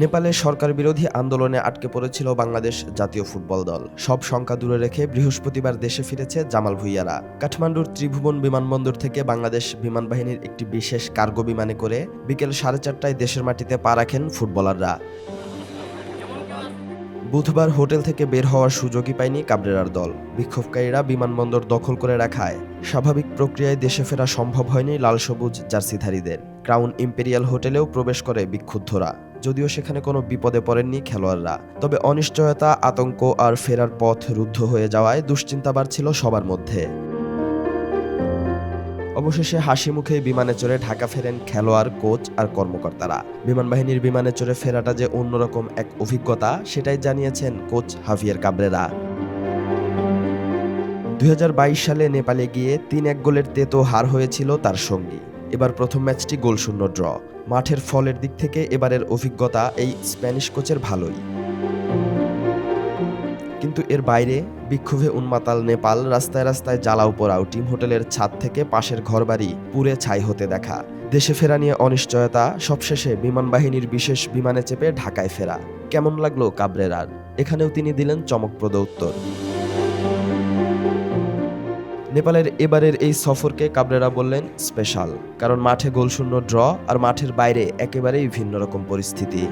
নেপালে সরকার বিরোধী আন্দোলনে আটকে পড়েছিল বাংলাদেশ জাতীয় ফুটবল দল। সব শঙ্কা দূরে রেখে বৃহস্পতিবার দেশে ফিরেছে জামাল ভুইয়ারা। কাঠমান্ডুর ত্রিভুবন বিমানবন্দর থেকে বাংলাদেশ বিমান বাহিনীর একটি বিশেষ কার্গো বিমানে করে বিকেল সাড়ে চারটায় দেশের মাটিতে পা রাখেন ফুটবলাররা। বুধবার হোটেল থেকে বের হওয়ার সুযোগই পায়নি কাবরেরার দল। বিক্ষোভকারীরা বিমানবন্দর দখল করে রাখায়। স্বাভাবিক প্রক্রিয়ায় দেশে ফেরা সম্ভব হয়নি লাল সবুজ জার্সিধারীদের। ক্রাউন ইম্পেরিয়াল হোটেলেও প্রবেশ করে বিক্ষুব্ধরা। যদিও সেখানে কোনো বিপদে পড়েননি খেলোয়াড়রা। তবে অনিশ্চয়তা, আতঙ্ক আর ফেরার পথ রুদ্ধ হয়ে যাওয়ায় দুশ্চিন্তা বাড়ছিল সবার মধ্যে। অবশেষে হাসি মুখে বিমানে চড়ে ঢাকা ফেরেন খেলোয়াড়, কোচ আর কর্মকর্তারা। বিমান বাহিনীর বিমানে চড়ে ফেরাটা যে অন্যরকম এক অভিজ্ঞতা, সেটাই জানিয়েছেন কোচ হাভিয়ার কাবরেরা। দু হাজার বাইশ সালে নেপালে গিয়ে তিন এক গোলের তেতো হার হয়েছিল তার সঙ্গী। এবার প্রথম ম্যাচটি গোলশূন্য ড্র। মাঠের ফলের দিক থেকে এবারের অভিজ্ঞতা এই স্প্যানিশ কোচের ভালোই। কিন্তু এর বাইরে বিক্ষোভে উন্মাতাল নেপাল রাস্তায় রাস্তায় জ্বালাও পোড়াও টিম হোটেলের ছাদ থেকে পাশের ঘরবাড়ি পুড়ে ছাই হতে দেখা। দেশে ফেরা নিয়ে অনিশ্চয়তা, সবশেষে বিমান বাহিনীর বিশেষ বিমানে চেপে ঢাকায় ফেরা। কেমন লাগল কাবরেরার এখানেও তিনি দিলেন চমকপ্রদ উত্তর। নেপালের এবারের এই সফরকে কাবরেরা বললেন স্পেশাল, কারণ মাঠে গোলশূন্য ড্র আর মাঠের বাইরে একেবারেই ভিন্ন রকম পরিস্থিতি।